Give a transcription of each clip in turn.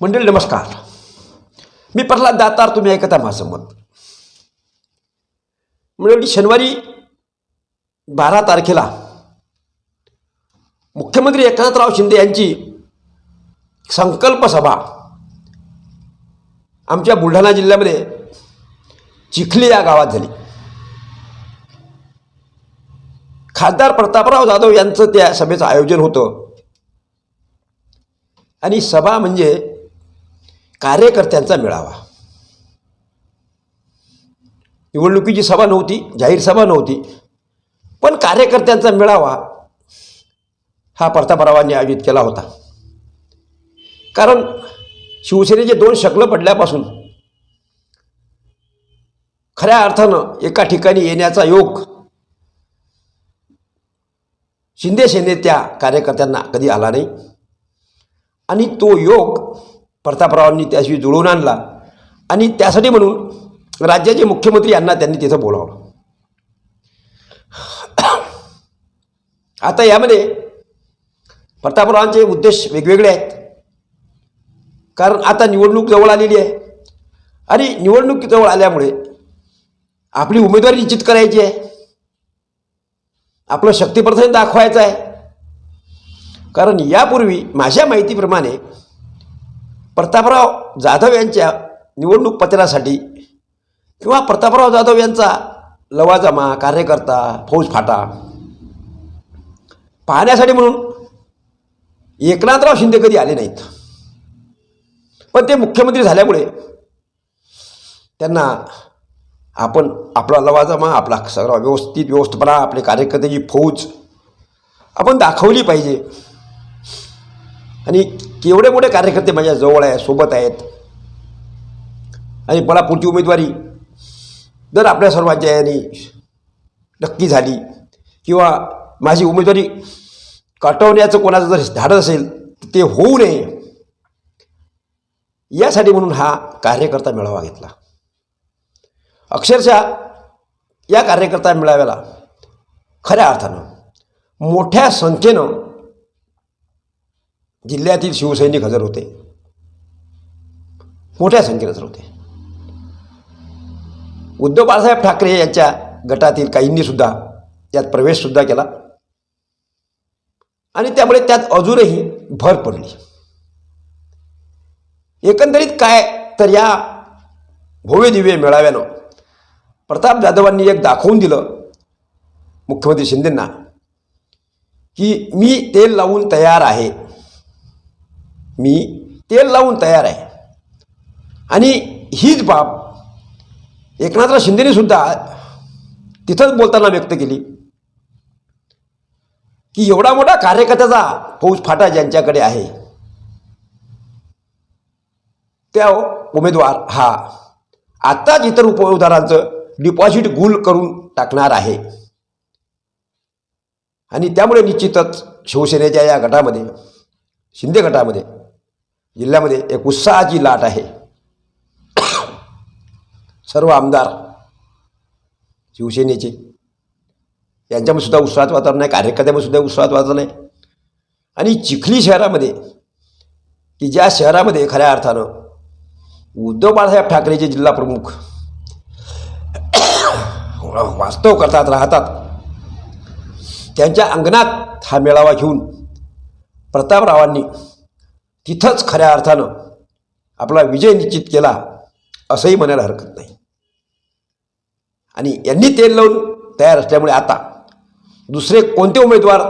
मंडळी नमस्कार. मी प्रल्हाद दातार तुम्ही ऐकता माझं मत. मंडळी शनिवारी बारा तारखेला मुख्यमंत्री एकनाथराव शिंदे यांची संकल्प सभा आमच्या बुलढाणा जिल्ह्यामध्ये चिखली या गावात झाली. खासदार प्रतापराव जाधव यांचं त्या सभेचं आयोजन होतं. आणि सभा म्हणजे कार्यकर्त्यांचा मेळावा. निवडणुकीची सभा नव्हती जाहीर सभा नव्हती. पण कार्यकर्त्यांचा मेळावा हा प्रतापरावांनी आयोजित केला होता. कारण शिवसेनेचे दोन शकलं पडल्यापासून खऱ्या अर्थानं एका ठिकाणी येण्याचा योग शिंदे सेने त्या कार्यकर्त्यांना कधी आला नाही. आणि तो योग प्रतापरावांनी त्याशी जुळवून आणला. आणि त्यासाठी म्हणून राज्याचे मुख्यमंत्री यांना त्यांनी तिथं बोलावलं. आता यामध्ये प्रतापरावांचे उद्देश वेगवेगळे आहेत. कारण आता निवडणूक जवळ आलेली आहे. आणि निवडणूक जवळ आल्यामुळे आपली उमेदवारी निश्चित करायची आहे. आपलं शक्तिप्रदर्शन दाखवायचं आहे. कारण यापूर्वी माझ्या माहितीप्रमाणे प्रतापराव जाधव यांच्या निवडणूक पत्रासाठी किंवा प्रतापराव जाधव यांचा लवाजमा कार्यकर्ता फौज फाटा पाहण्यासाठी म्हणून एकनाथराव शिंदे कधी आले नाहीत. पण ते मुख्यमंत्री झाल्यामुळे त्यांना आपण आपला लवाजमा आपला सगळा व्यवस्थित व्यवस्थापना आपले कार्यकर्त्याची फौज आपण दाखवली पाहिजे. आणि केवढे मोठे कार्यकर्ते माझ्या जवळ आहे सोबत आहेत. आणि मला पुढची उमेदवारी जर आपल्या सर्वांच्या याने नक्की झाली. किंवा माझी उमेदवारी काटवण्याचं कोणाचं जर धाडस असेल तर ते होऊ नये. यासाठी म्हणून हा कार्यकर्ता मेळावा घेतला. अक्षरशः या कार्यकर्ता मेळाव्याला खऱ्या अर्थानं मोठ्या संख्येनं जिल्ह्यातील शिवसैनिक हजर होते. मोठ्या संख्येत हजर होते. उद्धव बाळासाहेब ठाकरे यांच्या गटातील काहींनी सुद्धा त्यात प्रवेशसुद्धा केला. आणि त्यामुळे त्यात अजूनही भर पडली. एकंदरीत काय तर या भव्य दिव्य मेळाव्यानं प्रताप जाधवांनी एक दाखवून दिलं मुख्यमंत्री शिंदेंना की मी तेल लावून तयार आहे. मी तेल लावून तयार आहे. आणि हीच बाब एकनाथराव शिंदेने सुद्धा तिथंच बोलताना व्यक्त केली. की एवढा मोठा कार्यकर्त्याचा फौज फाटा ज्यांच्याकडे आहे त्या उमेदवार हा आत्ताच इतर उमेदवारांचं डिपॉझिट गुल करून टाकणार आहे. आणि त्यामुळे निश्चितच शिवसेनेच्या या गटामध्ये शिंदे गटामध्ये जिल्ह्यामध्ये एक उत्साहाची लाट आहे. सर्व आमदार शिवसेनेचे यांच्यामध्ये सुद्धा उत्साहात वातावरण आहे कार्यकर्त्यामध्ये सुद्धा उत्साहात वातावरण आहे. आणि चिखली शहरामध्ये की ज्या शहरामध्ये खऱ्या अर्थानं उद्धव बाळासाहेब ठाकरेचे जिल्हा प्रमुख वास्तव करतात राहतात त्यांच्या अंगणात हा मेळावा घेऊन प्रतापरावांनी तिथंच खऱ्या अर्थानं आपला विजय निश्चित केला असंही म्हणायला हरकत नाही. आणि यांनी तेल लावून तयार असल्यामुळे आता दुसरे कोणते उमेदवार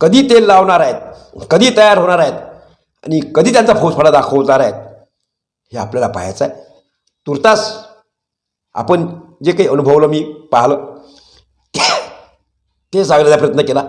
कधी तेल लावणार आहेत कधी तयार होणार आहेत आणि कधी त्यांचा फौजफाडा दाखवणार आहेत हे आपल्याला पाहायचं आहे. तुर्तास आपण जे काही अनुभवलं मी पाहिलं ते सांगण्याचा प्रयत्न केला.